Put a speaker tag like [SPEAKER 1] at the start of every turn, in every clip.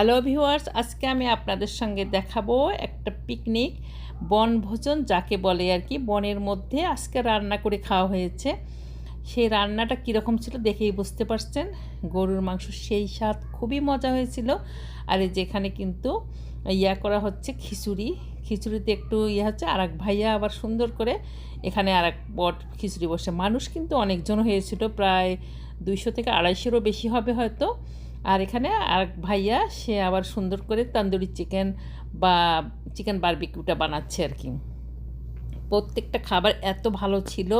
[SPEAKER 1] Hello viewers আজকে আমি আপনাদের সঙ্গে দেখাবো একটা পিকনিক বনভোজন যাকে বলে আর কি। বনের মধ্যে আজকে রান্না করে খাওয়া হয়েছে। সেই রান্নাটা কীরকম ছিল দেখেই বুঝতে পারছেন। গরুর মাংস সেই স্বাদ খুবই মজা হয়েছিল। আর যেখানে কিন্তু ইয়া করা হচ্ছে খিচুড়ি। খিচুড়িতে একটু ইয়ে হচ্ছে আর এক ভাইয়া আবার সুন্দর করে এখানে আর এক বট খিচুড়ি বসে। মানুষ কিন্তু অনেকজন হয়েছিল, প্রায় দুইশো থেকে আড়াইশোরও বেশি হবে হয়তো। আর এখানে আর ভাইয়া, সে আবার সুন্দর করে তান্দুরি চিকেন বা চিকেন বারবিকিউটা বানাচ্ছে আর কি। প্রত্যেকটা খাবার এত ভালো ছিল,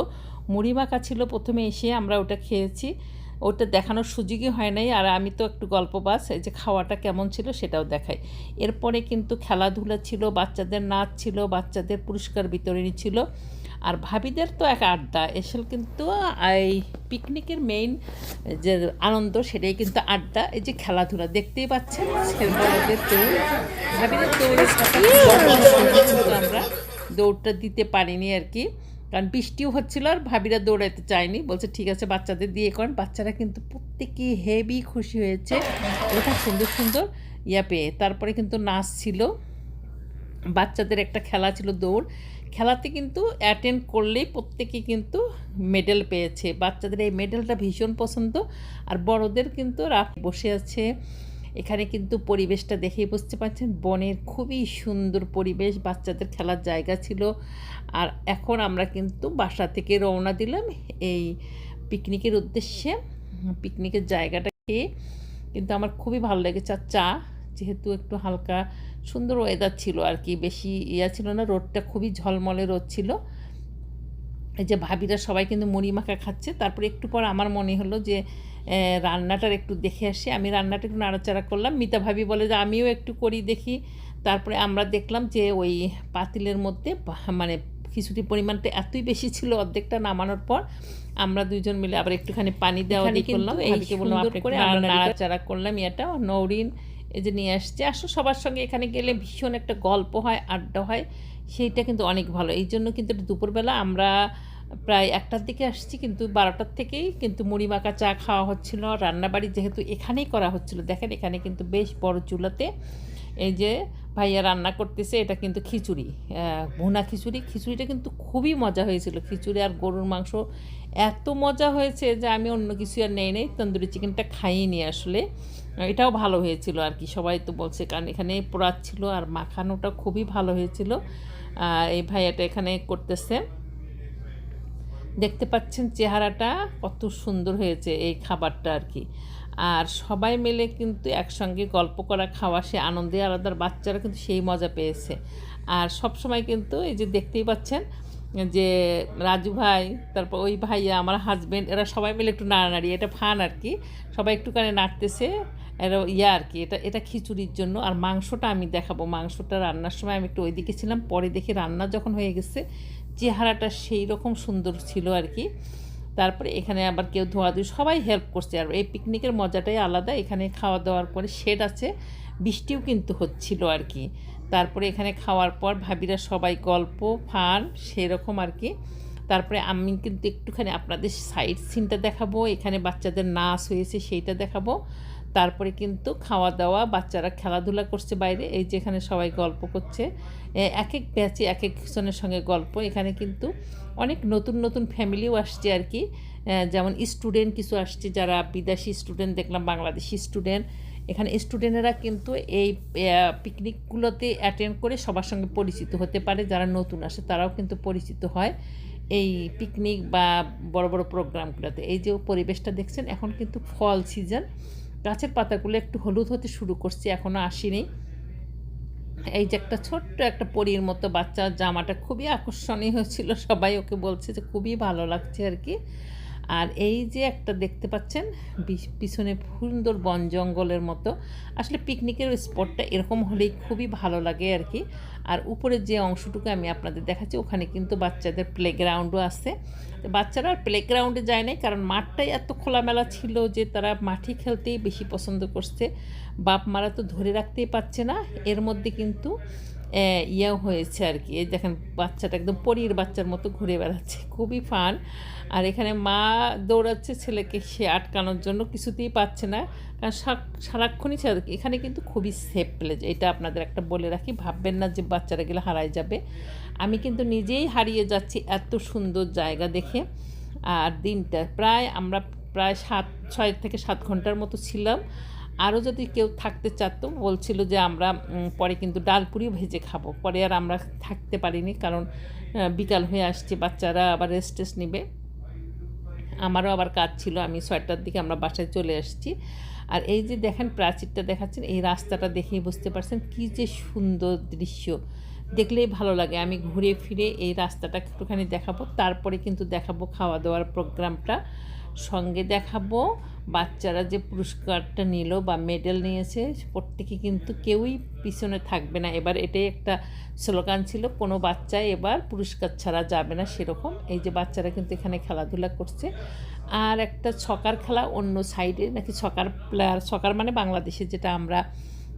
[SPEAKER 1] মুড়ি মাখা ছিল প্রথমে এসে আমরা ওটা খেয়েছি। ওটা দেখানোর সুযোগই হয় নাই, আর আমি তো একটু গল্প বাস, এই যে খাওয়াটা কেমন ছিল সেটাও দেখাই। এরপরে কিন্তু খেলাধুলা ছিল, বাচ্চাদের নাচ ছিল, বাচ্চাদের পুরস্কার বিতরণী ছিল। আর ভাবিদের তো এক আড্ডা। এসব কিন্তু, এই পিকনিকের মেইন যে আনন্দ, সেটাই কিন্তু আড্ডা। এই যে খেলাধুলা, দেখতেই পাচ্ছেন ভাবিদের আমরা। দৌড়টা দিতে পারিনি আর কি। কারণ বৃষ্টিও হচ্ছিল আর ভাবিরা দৌড়াইতে চায়নি। বলছে, ঠিক আছে, বাচ্চাদের দিয়ে করেন বাচ্চারা কিন্তু প্রত্যেকেই হেভি খুশি হয়েছে। ওটা সুন্দর সুন্দর ইয়া পেয়ে। তারপরে কিন্তু নাচ ছিল। বাচ্চাদের একটা খেলা ছিল দৌড়। খেলাতে কিন্তু অ্যাটেন্ড করলেই প্রত্যেকে কিন্তু মেডেল পেয়েছে। বাচ্চাদের এই মেডেলটা ভীষণ পছন্দ। আর বড়দের কিন্তু রাফ বসে আছে। এখানে কিন্তু পরিবেশটা দেখেই বুঝতে পারছেন, বনের খুবই সুন্দর পরিবেশ, বাচ্চাদের খেলার জায়গা ছিল। আর এখন আমরা কিন্তু বাসা থেকে রওনা দিলাম এই পিকনিকের উদ্দেশ্যে। পিকনিকের জায়গাটা খেয়ে কিন্তু আমার খুবই ভালো লেগেছে। আর চা, যেহেতু একটু হালকা সুন্দর ওয়েদার ছিল আর কি বেশি ইয়া ছিল না রোদটা খুবই ঝলমলে রোদ ছিল। এই যে ভাবিরা সবাই কিন্তু মুড়ি মাখা খাচ্ছে। তারপরে একটু পর আমার মনে হলো যে রান্নাটার একটু দেখে আসি। আমি রান্নাটা একটু নাড়াচাড়া করলাম। মিতা ভাবি বলে যে আমিও একটু করি দেখি। তারপরে আমরা দেখলাম যে ওই পাতিলের মধ্যে মানে খিচুড়ির পরিমাণটা এতই বেশি ছিল অর্ধেকটা নামানোর পর আমরা দুজন মিলে আবার একটুখানি পানি দেওয়া করলাম। এইকে বললাম আপনি করে আমরা নাড়াচাড়া করলাম। এটা নৌরিন এই যে নিয়ে আসছে আসলে সবার সঙ্গে এখানে গেলে ভীষণ একটা গল্প হয়, আড্ডা হয়। সেইটা কিন্তু অনেক ভালো। এই জন্য কিন্তু দুপুরবেলা আমরা প্রায় একটার দিকে আসছি, কিন্তু বারোটার থেকেই কিন্তু মুড়ি মাখা চা খাওয়া হচ্ছিল। রান্নাবাড়ি যেহেতু এখানেই করা হচ্ছিল। দেখেন, এখানে কিন্তু বেশ বড় চুলাতে এই যে ভাইয়া রান্না করতেছে, এটা কিন্তু খিচুড়ি। ভুনা খিচুড়ি। খিচুড়িটা কিন্তু খুবই মজা হয়েছিল। খিচুড়ি আর গরুর মাংস এত মজা হয়েছে যে আমি অন্য কিছু আর নেই নেই, তন্দুরি চিকেনটা খাইনি আসলে। এটাও ভালো হয়েছিল আর কি। সবাই তো বলছে, কারণ এখানে পোড়াচ্ছিল আর মাখানোটা খুবই ভালো হয়েছিল। এই ভাইয়াটা এখানে করতেছে। দেখতে পাচ্ছেন চেহারাটা, কত সুন্দর হয়েছে এই খাবারটা আর কি। আর সবাই মিলে কিন্তু একসঙ্গে গল্প করা, খাওয়া, সে আনন্দে আলাদার বাচ্চারা কিন্তু সেই মজা পেয়েছে। আর সব সময় কিন্তু এই যে দেখতেই পাচ্ছেন যে রাজু ভাই, তারপর ওই ভাইয়া, আমার হাজব্যান্ড এরা সবাই মিলে একটু নাড়ানাড়ি, এটা ফান আর কি। সবাই একটুখানি নাড়তেছে, এরা ইয়া আর কি, এটা এটা খিচুড়ির জন্য। আর মাংসটা আমি দেখাবো, মাংসটা রান্নার সময় আমি একটু ওইদিকে ছিলাম, পরে দেখি রান্না যখন হয়ে গেছে, চেহারাটা সেই রকম সুন্দর ছিল আর কি। তারপরে এখানে আবার কেউ ধোয়াধুয়ি সবাই হেল্প করছে। আর এই পিকনিকের মজাটাই আলাদা। এখানে খাওয়া দাওয়ার পরে শেড আছে, বৃষ্টিও কিন্তু হচ্ছিল আর কি। তারপরে এখানে খাওয়ার পর ভাবিরা সবাই গল্প, ফান সেরকম আর কি। তারপরে আমি কিন্তু একটুখানি আপনাদের সাইড সিনটা দেখাবো। এখানে বাচ্চাদের নাচ হয়েছে, সেইটা দেখাবো। তারপরে কিন্তু খাওয়া দাওয়া বাচ্চারা খেলাধুলা করছে বাইরে, এই যে এখানে সবাই গল্প করছে। এক এক ব্যাচে এক একজনের সঙ্গে গল্প। এখানে কিন্তু অনেক নতুন নতুন ফ্যামিলিও আসছে আর কি। যেমন স্টুডেন্ট কিছু আসছে যারা বিদেশি স্টুডেন্ট, দেখলাম বাংলাদেশি স্টুডেন্ট। এখানে স্টুডেন্টেরা কিন্তু এই পিকনিকগুলোতে অ্যাটেন্ড করে সবার সঙ্গে পরিচিত হতে পারে। যারা নতুন আসে তারাও কিন্তু পরিচিত হয় এই পিকনিক বা বড় বড় প্রোগ্রামগুলোতে। এই যে পরিবেশটা দেখছেন, এখন কিন্তু ফল সিজন। গাছের পাতাগুলো একটু হলুদ হতে শুরু করছে এখনও আসেনি। এই যে একটা ছোট্ট একটা পরীর মতো বাচ্চা জামাটা খুবই আকর্ষণীয় হয়েছিল, সবাই ওকে বলছে যে খুবই ভালো লাগছে আর কি। আর এই যে একটা দেখতে পাচ্ছেন পিছনে সুন্দর বন জঙ্গলের মতো। আসলে পিকনিকের স্পটটা এরকম হলেই খুবই ভালো লাগে আর কি। আর উপরের যে অংশটুকু আমি আপনাদের দেখাচ্ছি, ওখানে কিন্তু বাচ্চাদের প্লেগ্রাউন্ডও আছে। বাচ্চারা আর প্লেগ্রাউন্ডে যায় নাই, কারণ মাঠটাই এত খোলামেলা ছিল যে তারা মাঠে খেলতেই বেশি পছন্দ করছে। বাপ মারা তো ধরে রাখতেই পারছে না। এর মধ্যে কিন্তু ইয়েও হয়েছে আর কি। দেখেন, বাচ্চাটা একদম পরীর বাচ্চার মতো ঘুরে বেড়াচ্ছে। খুবই ফান। আর এখানে মা দৌড়াচ্ছে ছেলেকে সে আটকানোর জন্য, কিছুতেই পাচ্ছে না। কারণ সারাক্ষণই এখানে কিন্তু খুবই সেফ প্লেস এটা আপনাদের একটা বলে রাখি, ভাববেন না যে বাচ্চারা গেলে হারায় যাবে। আমি কিন্তু নিজেই হারিয়ে যাচ্ছি এত সুন্দর জায়গা দেখে। আর দিনটা, প্রায় আমরা প্রায় সাত, ছয় থেকে সাত ঘণ্টার মতো ছিলাম। আরও যদি কেউ থাকতে চাতো, বলছিল যে আমরা পরে কিন্তু ডালপুরিও ভেজে খাব। পরে আর আমরা থাকতে পারিনি কারণ বিকাল হয়ে আসছে, বাচ্চারা আবার রেস্ট টেস্ট নেবে। আমারও আবার কাজ ছিল, আমি ছয়টার দিকে আমরা বাসায় চলে আসছি। আর এই যে দেখেন প্রাচীরটা দেখাচ্ছেন, এই রাস্তাটা দেখেই বুঝতে পারছেন কী যে সুন্দর দৃশ্য। দেখলেই ভালো লাগে। আমি ঘুরে ফিরে এই রাস্তাটা একটুখানি দেখাবো, তারপরে কিন্তু দেখাবো খাওয়া দাওয়ার প্রোগ্রামটা। সঙ্গে দেখাবো। বাচ্চারা যে পুরস্কারটা নিল বা মেডেল নিয়েছে, প্রত্যেকে কিন্তু কেউই পিছনে থাকবে না। এবার এটাই একটা স্লোগান ছিল, কোনো বাচ্চাই এবার পুরস্কার ছাড়া যাবে না সেরকম। এই যে বাচ্চারা কিন্তু এখানে খেলাধুলা করছে। আর একটা ছকার খেলা অন্য সাইডে, নাকি ছকার প্লেয়ার, ছকার মানে বাংলাদেশে যেটা আমরা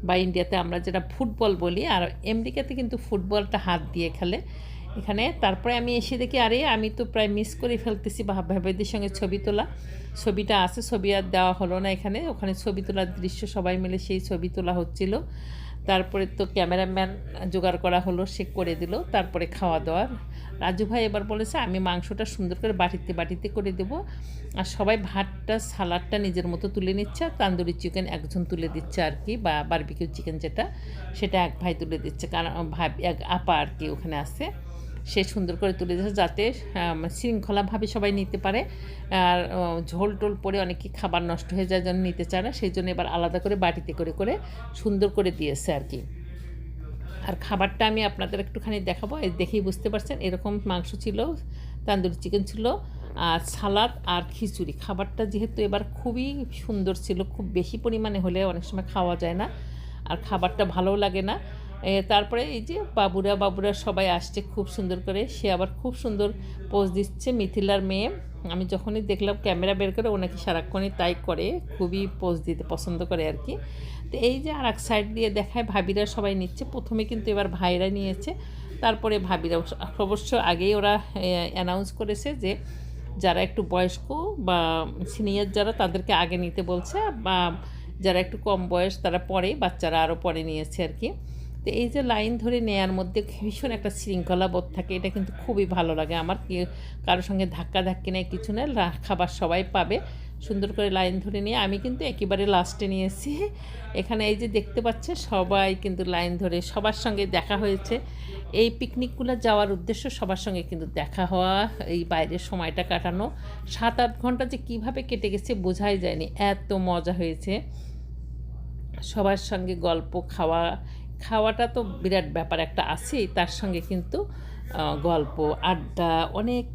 [SPEAKER 1] বা ইন্ডিয়াতে আমরা যেটা ফুটবল বলি, আর আমেরিকাতে কিন্তু ফুটবলটা হাত দিয়ে খেলে। এখানে। তারপরে আমি এসে দেখি, আরে, আমি তো প্রায় মিস করে ফেলতেছি, বা ভাবেদের সঙ্গে ছবি তোলা। ছবিটা আছে, ছবি আর দেওয়া হলো না এখানে। ওখানে ছবি তোলার দৃশ্য সবাই মিলে সেই ছবি তোলা হচ্ছিল। তারপরে তো ক্যামেরাম্যান জোগাড় করা হলো, সে করে দিল। তারপরে খাওয়া দাওয়ার। রাজু ভাই এবার বলেছে, আমি মাংসটা সুন্দর করে বাটিতে বাটিতে করে দেব। আর সবাই ভাতটা, সালাডটা নিজের মতো তুলে নিচ্ছে। আর তান্দুরি চিকেন একজন তুলে দিচ্ছে আর কি, বা বারবিকিউ চিকেন যেটা, সেটা এক ভাই তুলে দিচ্ছে। কারণ, ভাই, এক আপা আর কি ওখানে আছে। সে সুন্দর করে তুলে দিয়েছে যাতে শৃঙ্খলাভাবে সবাই নিতে পারে। আর ঝোল টোল পরে অনেকে খাবার নষ্ট হয়ে যায় যেন নিতে চায় না, সেই জন্য এবার আলাদা করে বাটিতে করে করে সুন্দর করে দিয়েছে আর কি। আর খাবারটা আমি আপনাদের একটুখানি দেখাবো দেখেই বুঝতে পারছেন, এরকম মাংস ছিল, তান্দুরি চিকেন ছিল, আর সালাদ আর খিচুড়ি। খাবারটা যেহেতু এবার খুবই সুন্দর ছিল, খুব বেশি পরিমাণে হলে অনেক সময় খাওয়া যায় না, আর খাবারটা ভালোও লাগে না। তারপরে এই যে বাবুরা বাবুরা সবাই আসছে খুব সুন্দর করে। সে আবার খুব সুন্দর পোজ দিচ্ছে মিথিলার মেয়ে। আমি যখনই দেখলাম ক্যামেরা বের করে ওনাকে সারাক্ষণই তাই করে, খুবই পোজ দিতে পছন্দ করে আর কি। তো এই যে আর এক সাইড দিয়ে দেখায়, ভাবিরা সবাই নিচ্ছে। প্রথমে কিন্তু এবার ভাইরা নিয়েছে। তারপরে ভাবিরা অবশ্য আগেই ওরা অ্যানাউন্স করেছে যে যারা একটু বয়স্ক বা সিনিয়র যারা, তাদেরকে আগে নিতে বলছে। বা যারা একটু কম বয়স, তারা পরে বাচ্চারা আরও পরে নিয়েছে আর কি। তো এই যে লাইন ধরে নেয়ার মধ্যে ভীষণ একটা শৃঙ্খলা বোধ থাকে, এটা কিন্তু খুবই ভালো লাগে আমার। কারোর সঙ্গে ধাক্কা ধাক্কি নেই, কিছু নেই খাবার সবাই পাবে। সুন্দর করে লাইন ধরে নিয়ে আমি কিন্তু একেবারে লাস্টে নিয়েছি এখানে এই যে দেখতে পাচ্ছে, সবাই কিন্তু লাইন ধরে, সবার সঙ্গে দেখা হয়েছে। এই পিকনিকগুলো যাওয়ার উদ্দেশ্য সবার সঙ্গে কিন্তু দেখা হওয়া, এই বাইরের সময়টা কাটানো। সাত আট ঘণ্টা যে কীভাবে কেটে গেছে বোঝাই যায়নি, এত মজা হয়েছে। সবার সঙ্গে গল্প, খাওয়া খাওয়াটা তো বিরাট ব্যাপার একটা আছেই, তার সঙ্গে কিন্তু গল্প, আড্ডা, অনেক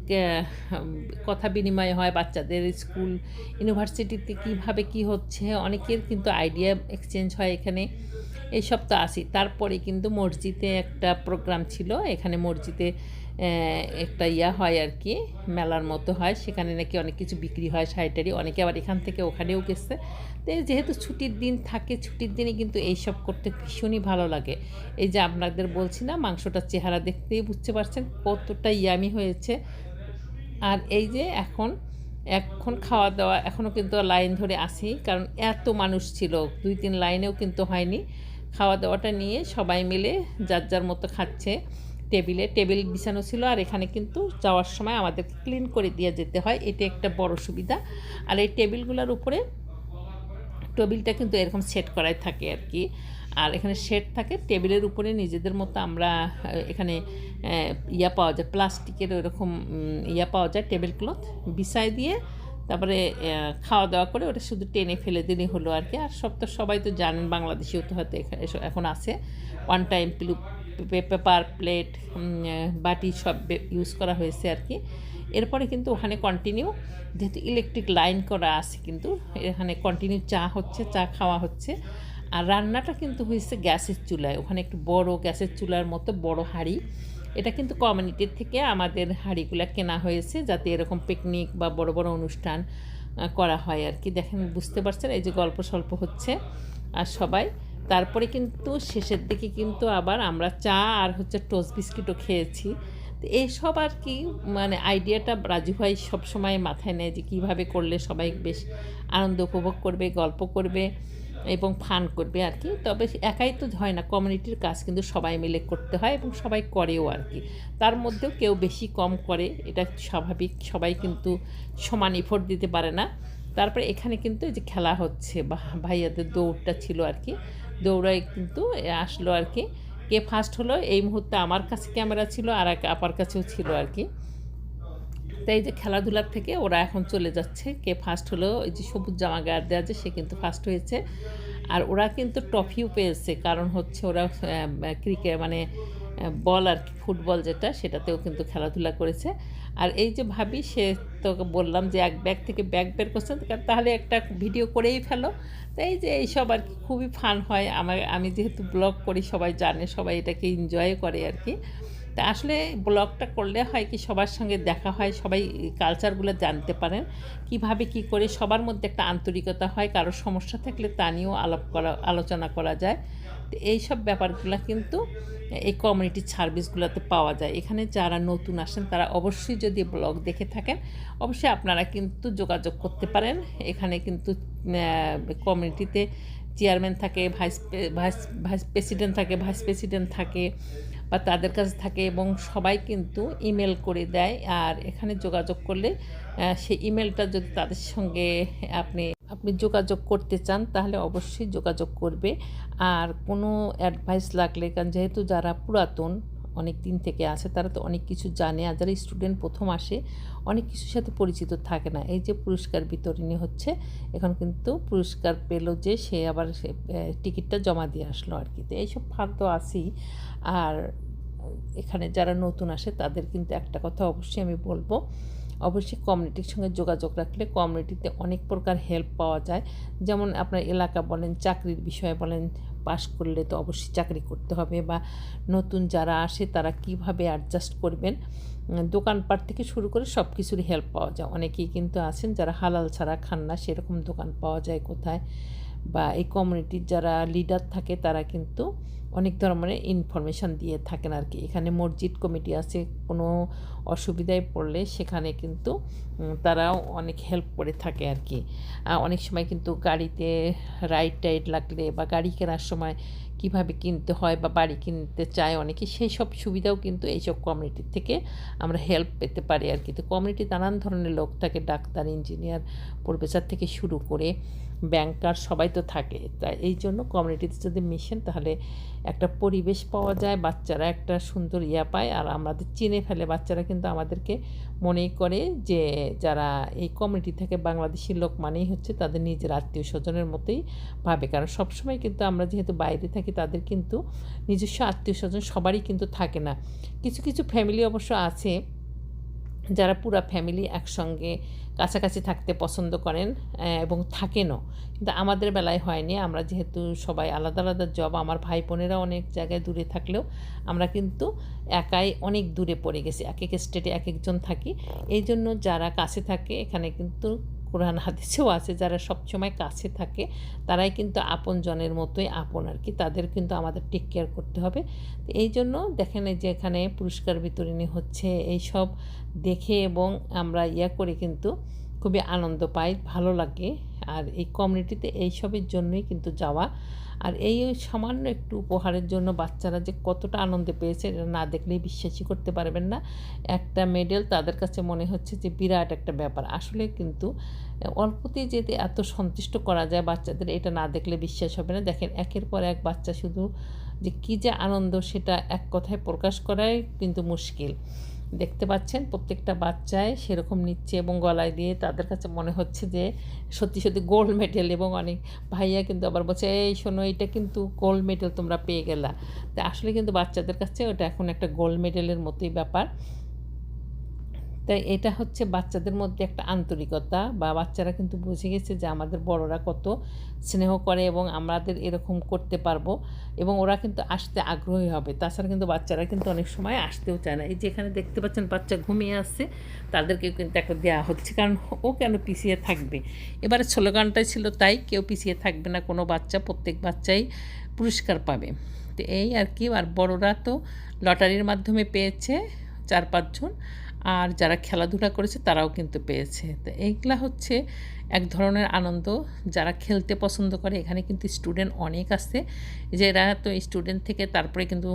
[SPEAKER 1] কথা বিনিময় হয় বাচ্চাদের স্কুল, ইউনিভার্সিটিতে কীভাবে কি হচ্ছে, অনেকের কিন্তু আইডিয়া এক্সচেঞ্জ হয় এখানে এইসব তো আসি তারপরে কিন্তু মসজিদে একটা প্রোগ্রাম ছিল, এখানে মসজিদে একটা ইয়া হয় আর কি, মেলার মতো হয়। সেখানে নাকি অনেক কিছু বিক্রি হয় শাড়িটারি অনেকে আবার এখান থেকে ওখানেও গেছে। তো যেহেতু ছুটির দিন থাকে, ছুটির দিনে কিন্তু এইসব করতে ভীষণই ভালো লাগে। এই যে আপনাদের বলছি না, মাংসটার চেহারা দেখতেই বুঝতে পারছেন, কতটা ইয়ামি হয়েছে। আর এই যে এখন এখন খাওয়া দাওয়া এখনও কিন্তু লাইন ধরে আসি, কারণ এত মানুষ ছিল দুই তিন লাইনেও কিন্তু হয়নি। খাওয়া দাওয়াটা নিয়ে সবাই মিলে যার যার মতো খাচ্ছে। টেবিলে টেবিল বিছানো ছিল আর এখানে কিন্তু যাওয়ার সময় আমাদেরকে ক্লিন করে দিয়ে যেতে হয়। এটা একটা বড় সুবিধা। আর এই টেবিলগুলোর উপরে টেবিলটা কিন্তু এরকম সেট করাই থাকে আর কি। আর এখানে সেট থাকে। টেবিলের উপরে নিজেদের মতো আমরা এখানে ইয়া পাওয়া যায় প্লাস্টিকের ওরকম উম, ইয়া পাওয়া যায় টেবিল ক্লথ বিছাই দিয়ে তারপরে খাওয়া দাওয়া করে ওটা শুধু টেনে ফেলে দিনই হলো আর কি। আর সব তো সবাই তো জানেন বাংলাদেশেও তো হয়তো এখা- এখন আছে। ওয়ান টাইম পেপার প্লেট বাটি সব ইউজ করা হয়েছে আর কি এরপরে কিন্তু ওখানে কন্টিনিউ যেহেতু ইলেকট্রিক লাইন করা আছে কিন্তু, এখানে কন্টিনিউ চা হচ্ছে, চা খাওয়া হচ্ছে। আর রান্নাটা কিন্তু হয়েছে গ্যাসের চুলায়। ওখানে একটু বড় গ্যাসের চুলার মতো বড় হাঁড়ি। এটা কিন্তু কমিউনিটির থেকে আমাদের হাঁড়িগুলো কেনা হয়েছে, যাতে এরকম পিকনিক বা বড় বড় অনুষ্ঠান করা হয় আর কি দেখেন, বুঝতে পারছেন? এই যে গল্প স্বল্প হচ্ছে। আর সবাই তারপরে কিন্তু শেষের দিকে কিন্তু আবার আমরা চা আর হচ্ছে টোস্ট বিস্কিটও খেয়েছি। তো এইসব আর কি মানে আইডিয়াটা রাজু ভাই সবসময় মাথায় নেয় যে কীভাবে করলে সবাই বেশ আনন্দ উপভোগ করবে, গল্প করবে এবং ফান করবে আর কি। তবে একাই তো হয় না কমিউনিটির কাজ কিন্তু সবাই মিলে করতে হয় এবং সবাই করেও আর কি। তার মধ্যেও কেউ বেশি কম করে, এটা স্বাভাবিক, সবাই কিন্তু সমান ইফোর্ট দিতে পারে না। তারপরে এখানে কিন্তু যে খেলা হচ্ছে, বা ভাইয়াদের দৌড়টা ছিল আর কি দৌড়ায় কিন্তু আসলো আর কি। কে ফার্স্ট হলো, এই মুহূর্তে আমার কাছে ক্যামেরা ছিল আর এক আপার কাছেও ছিল আর কি। তাই যে খেলাধুলার থেকে ওরা এখন চলে যাচ্ছে। কে ফার্স্ট হলো ওই যে সবুজ জামা গায়ে দেওয়া যে, সে কিন্তু ফার্স্ট হয়েছে। আর ওরা কিন্তু ট্রফিও পেয়েছে। কারণ হচ্ছে ওরা ক্রিকেট মানে বল আর কি, ফুটবল যেটা, সেটাতেও কিন্তু খেলাধুলা করেছে। আর এই যে ভাবি, সে তোকে বললাম যে এক ব্যাগ থেকে ব্যাগ বের করছেন তাহলে একটা ভিডিও করেই ফেলো। তো এই যে এইসব আর কি, খুবই ফান হয় আমার। আমি যেহেতু ব্লগ করি, সবাই জানে, সবাই এটাকে এনজয় করে আর কি। তা আসলে ব্লগটা করলে হয় কি, সবার সঙ্গে দেখা হয়, সবাই কালচারগুলো জানতে পারেন। কীভাবে কি করে, সবার মধ্যে একটা আন্তরিকতা হয় কারোর সমস্যা থাকলে তা নিয়েও আলাপ করা, আলোচনা করা যায়। তো এইসব ব্যাপারগুলো কিন্তু এই কমিউনিটি সার্ভিসগুলোতে পাওয়া যায়। এখানে যারা নতুন আসেন, তারা অবশ্যই যদি ব্লগ দেখে থাকেন, অবশ্যই আপনারা কিন্তু যোগাযোগ করতে পারেন। এখানে কিন্তু কমিউনিটিতে চেয়ারম্যান থাকে ভাইস ভাইস ভাইস প্রেসিডেন্ট থাকে ভাইস প্রেসিডেন্ট থাকে বা তাদের কাছে থাকে এবং সবাই কিন্তু ইমেল করে দেয় আর এখানে যোগাযোগ করলে সেই ইমেলটা যদি তাদের সঙ্গে আপনি আপনি যোগাযোগ করতে চান, তাহলে অবশ্যই যোগাযোগ করবে। আর কোনো অ্যাডভাইস লাগলে, কারণ যেহেতু যারা পুরাতন অনেক দিন থেকে আছে, তারা তো অনেক কিছু জানে আর যারা স্টুডেন্ট প্রথম আসে, অনেক কিছুর সাথে পরিচিত থাকে না। এই যে পুরস্কার বিতরণী হচ্ছে, এখন কিন্তু পুরস্কার পেল যে সে আবার টিকিটটা জমা দিয়ে আসলো আর কি। তো এইসব ফাঁক তো আসি আর এখানে যারা নতুন আসে, তাদের কিন্তু একটা কথা অবশ্যই আমি বলব, অবশ্যই কমিউনিটির সঙ্গে যোগাযোগ রাখলে কমিউনিটিতে অনেক প্রকার হেল্প পাওয়া যায়। যেমন আপনার এলাকা বলেন, চাকরির বিষয়ে বলেন পাশ করলে তো অবশ্যই চাকরি করতে হবে বা নতুন যারা আসে তারা কীভাবে অ্যাডজাস্ট করবেন? দোকানপাট থেকে শুরু করে সব কিছুরই হেল্প পাওয়া যায়। অনেকেই কিন্তু আছেন যারা হালাল ছাড়া খান না, সেরকম দোকান পাওয়া যায় কোথায়? বা এই কমিউনিটির যারা লিডার থাকে তারা কিন্তু অনেক ধরনের ইনফরমেশান দিয়ে থাকেন আর কি এখানে মসজিদ কমিটি আছে, কোনো অসুবিধায় পড়লে সেখানে কিন্তু তারাও অনেক হেল্প করে থাকে আর কি অনেক সময় কিন্তু গাড়িতে রাইড টাইড লাগলে বা গাড়ি কেনার সময় কীভাবে কিনতে হয় বা বাড়ি কিনতে চায় অনেকে, সেই সব সুবিধাও কিন্তু এইসব কমিউনিটির থেকে আমরা হেল্প পেতে পারি আর কি তো কমিউনিটি নানান ধরনের লোক থাকে, ডাক্তার ইঞ্জিনিয়ার প্রফেসর থেকে শুরু করে ব্যাংকার সবাই তো থাকে। তাই এই জন্য কমিউনিটিতে যদি মিশেন তাহলে একটা পরিবেশ পাওয়া যায়, বাচ্চারা একটা সুন্দর ইয়া পায়। আর আমাদের চিনে ফেলে বাচ্চারা কিন্তু আমাদেরকে মনে করে যে যারা এই কমিউনিটি থেকে বাংলাদেশি লোক মানেই হচ্ছে তাদের নিজের আত্মীয় স্বজনের মতোই ভাবে। কারণ সবসময় কিন্তু আমরা যেহেতু বাইরে থাকি, তাদের কিন্তু নিজস্ব আত্মীয় স্বজন সবারই কিন্তু থাকে না। কিছু কিছু ফ্যামিলি অবশ্য আছে, যারা পুরা ফ্যামিলি একসঙ্গে কাছাকাছি থাকতে পছন্দ করেন এবং থাকেনও। কিন্তু আমাদের বেলায় হয়নি। আমরা যেহেতু সবাই আলাদা আলাদা জব আমার ভাই বোনেরা অনেক জায়গায় দূরে থাকলেও আমরা কিন্তু একাই অনেক দূরে পড়ে গেছি। এক এক স্টেটে এক একজন থাকি। এই জন্য যারা কাছে থাকে, এখানে কিন্তু কোরআন হাদিসেও আছে, যারা সবসময় কাছে থাকে, তারাই কিন্তু আপন জনের মতোই আপন আর কি। তাদের কিন্তু আমাদের টেক কেয়ার করতে হবে। এই জন্য দেখেন যে এখানে পুরস্কার বিতরণী হচ্ছে, এই সব দেখে এবং আমরা ইয়া করে কিন্তু খুবই আনন্দ পাই, ভালো লাগে। আর এই কমিউনিটিতে এইসবের জন্যই কিন্তু যাওয়া আর এই সামান্য একটু উপহারের জন্য বাচ্চারা যে কতটা আনন্দে পেয়েছে এটা না দেখলেই বিশ্বাসই করতে পারবেন না। একটা মেডেল তাদের কাছে মনে হচ্ছে যে বিরাট একটা ব্যাপার। আসলে কিন্তু, অল্পতেই যদি এত সন্তুষ্ট করা যায় বাচ্চাদের, এটা না দেখলে বিশ্বাস হবে না। দেখেন, একের পর এক বাচ্চা শুধু যে কী যে আনন্দ সেটা এক কথায় প্রকাশ করাই কিন্তু মুশকিল। দেখতে পাচ্ছেন, প্রত্যেকটা বাচ্চায় সেরকম নিচ্ছে এবং গলায় দিয়ে তাদের কাছে মনে হচ্ছে যে সত্যি সত্যি গোল্ড মেডেল এবং অনেক ভাইয়া কিন্তু আবার বলছে, এই শোনো, এটা কিন্তু গোল্ড মেডেল তোমরা পেয়ে গেলা। তা আসলে কিন্তু বাচ্চাদের কাছে ওটা এখন একটা গোল্ড মেডেলের মতোই ব্যাপার। তাই এটা হচ্ছে বাচ্চাদের মধ্যে একটা আন্তরিকতা বা বাচ্চারা কিন্তু বুঝে গেছে যে আমাদের বড়রা কত স্নেহ করে এবং আমাদের এরকম করতে পারব এবং ওরা কিন্তু আসতে আগ্রহী হবে। তাছাড়া কিন্তু বাচ্চারা কিন্তু অনেক সময় আসতেও চায় না। এই যে এখানে দেখতে পাচ্ছেন বাচ্চা ঘুমিয়ে আসছে তাদেরকেও কিন্তু একটা দেওয়া হচ্ছে কারণ ও কেন পিছিয়ে থাকবে? এবারে স্লোগানটাই ছিল তাই, কেউ পিছিয়ে থাকবে না, কোনো বাচ্চা, প্রত্যেক বাচ্চাই পুরস্কার পাবে। তো এই আর কি, আর বড়রা তো লটারির মাধ্যমে পেয়েছে চার পাঁচজন। আর যারা খেলাধুলা করেছে তারাও কিন্তু পেয়েছে। তো এইগুলা হচ্ছে এক ধরনের আনন্দ। যারা খেলতে পছন্দ করে, এখানে কিন্তু স্টুডেন্ট অনেক আছে। যে এরা তো স্টুডেন্ট থেকে তারপরে কিন্তু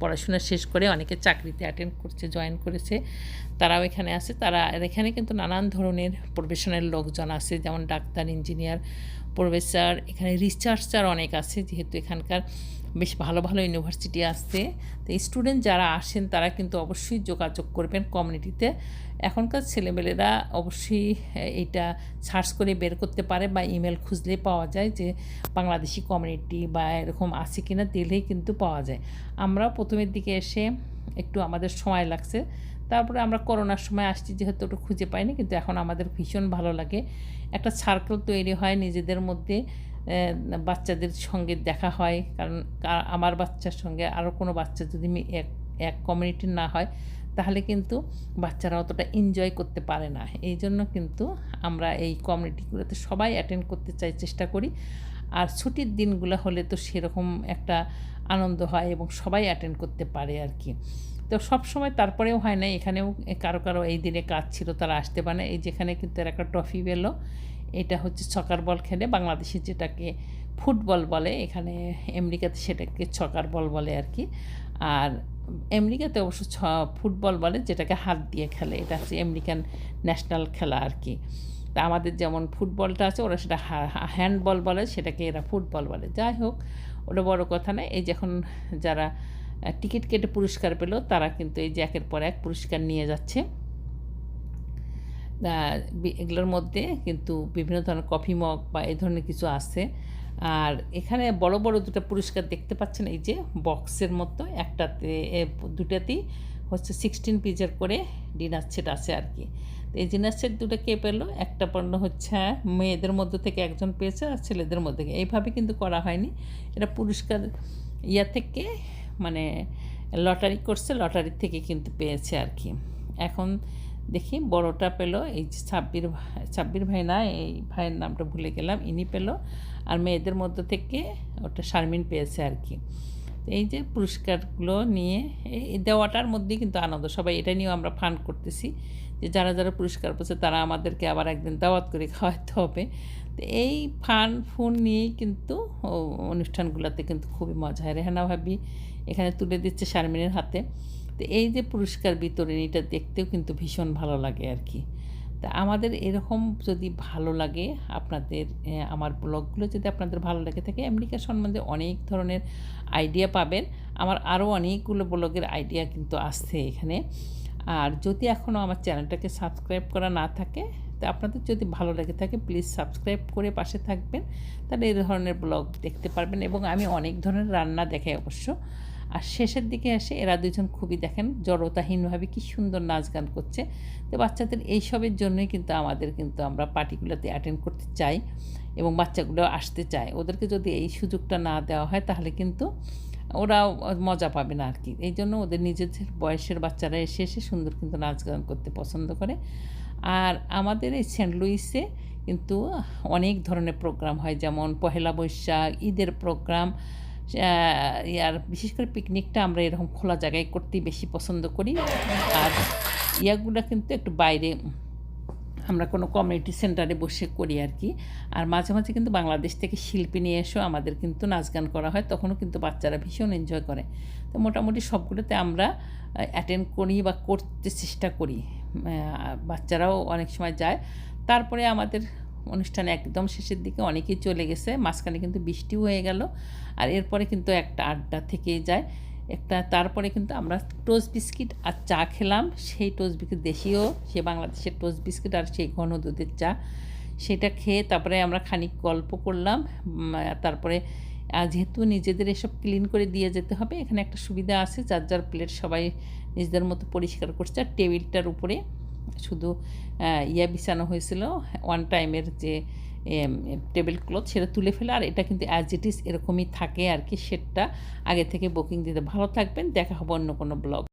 [SPEAKER 1] পড়াশোনা শেষ করে অনেকে চাকরিতে অ্যাটেন্ড করছে জয়েন করেছে। তারাও এখানে আছে। তারা এখানে কিন্তু নানান ধরনের প্রফেশনাল লোকজন আছে, যেমন ডাক্তার ইঞ্জিনিয়ার প্রফেসর এখানে রিসার্চার অনেক আছে, যেহেতু এখানকার বেশ ভালো ভালো ইউনিভার্সিটি আসছে। তো স্টুডেন্ট যারা আসেন, তারা কিন্তু অবশ্যই যোগাযোগ করবেন কমিউনিটিতে। এখনকার ছেলেমেয়েরা অবশ্যই এইটা সার্চ করে বের করতে পারে বা ইমেল খুঁজলে পাওয়া যায় যে বাংলাদেশি কমিউনিটি বা এরকম আছে কি না দিলেই কিন্তু পাওয়া যায়। আমরা প্রথমের দিকে এসে একটু আমাদের সময় লাগছে। তারপরে আমরা করোনার সময় আসছি, যেহেতু ওটা খুঁজে পাইনি, কিন্তু এখন আমাদের ভীষণ ভালো লাগে। একটা সার্কেল তৈরি হয় নিজেদের মধ্যে। বাচ্চাদের সঙ্গে দেখা হয়। কারণ আমার বাচ্চার সঙ্গে আরও কোনো বাচ্চা যদি এক এক কমিউনিটির না হয়, তাহলে কিন্তু বাচ্চারা অতটা এনজয় করতে পারে না। এই জন্য কিন্তু আমরা এই কমিউনিটিগুলোতে সবাই অ্যাটেন্ড করতে চাই, চেষ্টা করি। আর ছুটির দিনগুলো হলে তো সেরকম একটা আনন্দ হয় এবং সবাই অ্যাটেন্ড করতে পারে আর কি। তো সব সময় তারপরেও হয় না, এখানেও কারও কারও এই দিনে কাজ ছিল, তারা আসতে পারে এই যেখানে কিন্তু এর একটা ট্রফি পেল এটা হচ্ছে ছকার বল খেলে বাংলাদেশে যেটাকে ফুটবল বলে, এখানে আমেরিকাতে সেটাকে ছকার বল বলে আর কি আর আমেরিকাতে অবশ্য ছ, ফুটবল বলে যেটাকে হাত দিয়ে খেলে, এটা হচ্ছে আমেরিকান ন্যাশনাল খেলা আর কি তা আমাদের যেমন ফুটবলটা আছে, ওরা সেটা হ্যান্ডবল বলে, সেটাকে এরা ফুটবল বলে। যাই হোক, ওটা বড় কথা নয় এই যখন যারা টিকিট কেটে পুরস্কার পেল, তারা কিন্তু এই যে একের পর এক পুরস্কার নিয়ে যাচ্ছে। এগুলোর মধ্যে কিন্তু বিভিন্ন ধরনের কফি মগ বা এই ধরনের কিছু আছে। আর এখানে বড় বড় দুটো পুরস্কার দেখতে পাচ্ছেন, এই যে বক্সের মতো একটাতে দুটাতেই হচ্ছে সিক্সটিন পিজের করে ডিনার সেট আছে আর কি। তো এই ডিনার সেট দুটো কে পেল? একটা পণ্য হচ্ছে মেয়েদের মধ্যে থেকে একজন পেয়েছে আর ছেলেদের মধ্যে থেকে। এইভাবে কিন্তু করা হয়নি। এটা পুরস্কার ইয়া থেকে মানে লটারি করছে লটারির থেকে কিন্তু পেয়েছে আর কি। এখন দেখি বড়টা পেল, এই যে ছাব্বির ভাই ছাব্বির ভাই না, এই ভাইয়ের নামটা ভুলে গেলাম, ইনি পেল। আর মেয়েদের মধ্য থেকে ওটা শারমিন পেয়েছে আর কি। এই যে পুরস্কারগুলো নিয়ে, এই দেওয়াটার মধ্যেই কিন্তু আনন্দ। সবাই এটা নিয়েও আমরা ফান্ড করতেছি যে যারা যারা পুরস্কার পেয়েছে তারা আমাদেরকে আবার একদিন দাওয়াত করে খাওয়াতে হবে। তো এই ফান, ফুন নিয়েই কিন্তু অনুষ্ঠানগুলোতে কিন্তু খুবই মজা হয়। রেহানা ভাবি এখানে তুলে দিচ্ছে শারমিনের হাতে। তো, এই যে পুরস্কার বিতরণীটা দেখতেও কিন্তু ভীষণ ভালো লাগে আর কি তা আমাদের এরকম যদি ভালো লাগে আপনাদের আমার ব্লগগুলো যদি আপনাদের ভালো লাগে থাকে আমেরিকা সম্বন্ধে অনেক ধরনের আইডিয়া পাবেন। আমার আরও অনেকগুলো ব্লগের আইডিয়া কিন্তু আসছে এখানে। আর যদি এখনও আমার চ্যানেলটাকে সাবস্ক্রাইব করা না থাকে, তো আপনাদের যদি ভালো লেগে থাকে প্লিজ সাবস্ক্রাইব করে পাশে থাকবেন। তাহলে এই ধরনের ব্লগ দেখতে পারবেন এবং আমি অনেক ধরনের রান্না দেখাই অবশ্য। আর শেষের দিকে এসে এরা দুজন খুবই দেখেন জড়তাহীনভাবে কী সুন্দর নাচ গান করছে। তো বাচ্চাদের এইসবের জন্যই কিন্তু আমাদের কিন্তু আমরা পার্টিগুলোতে অ্যাটেন্ড করতে চাই এবং বাচ্চাগুলো আসতে চায়। ওদেরকে যদি এই সুযোগটা না দেওয়া হয় তাহলে কিন্তু ওরাও মজা পাবে না আর কি এই জন্য ওদের নিজেদের বয়সের বাচ্চারা এসে এসে সুন্দর কিন্তু নাচ গান করতে পছন্দ করে। আর আমাদের এই সেন্ট লুইসে কিন্তু অনেক ধরনের প্রোগ্রাম হয়। যেমন পহেলা বৈশাখ, ঈদের প্রোগ্রাম আর বিশেষ করে পিকনিকটা আমরা এরকম খোলা জায়গায় করতেই বেশি পছন্দ করি। আর ইয়াগুলো কিন্তু একটু বাইরে আমরা কোনো কমিউনিটি সেন্টারে বসে করি আর কি আর মাঝে মাঝে কিন্তু বাংলাদেশ থেকে শিল্পী নিয়ে এসেও আমাদের কিন্তু নাচ গান করা হয়, তখনও কিন্তু বাচ্চারা ভীষণ এনজয় করে। তো মোটামুটি সবগুলোতে আমরা অ্যাটেন্ড করি বা করতে চেষ্টা করি। বাচ্চারাও অনেক সময় যায়। তারপরে আমাদের অনুষ্ঠান একদম শেষের দিকে অনেকেই চলে গেছে, মাঝখানে কিন্তু বৃষ্টিও হয়ে গেল। আর এরপরে কিন্তু একটা আড্ডা থেকেই যায়। একটা তারপরে কিন্তু আমরা টোস্ট বিস্কিট আর চা খেলাম। সেই টোস্ট বিস্কিট দেশীয়, সে বাংলাদেশের টোস্ট বিস্কিট আর সেই ঘন দুধের চা। সেটা খেয়ে তারপরে আমরা খানিক গল্প করলাম। তারপরে যেহেতু নিজেদের এসব ক্লিন করে দিয়ে যেতে হবে, এখানে একটা সুবিধা আছে। যার যার প্লেট সবাই নিজেদের মতো পরিষ্কার করছে। আর টেবিলটার উপরে শুধু ইয়া বিছানো হয়েছিল ওয়ান টাইমের যে টেবিল ক্লথ সেটা তুলে ফেলে, আর এটা কিন্তু অ্যাজ ইট ইজ এরকমই থাকে আর কি, সেটটা আগে থেকে বুকিং দিতে। ভালো থাকবেন, দেখা হবে অন্য কোনো ব্লগ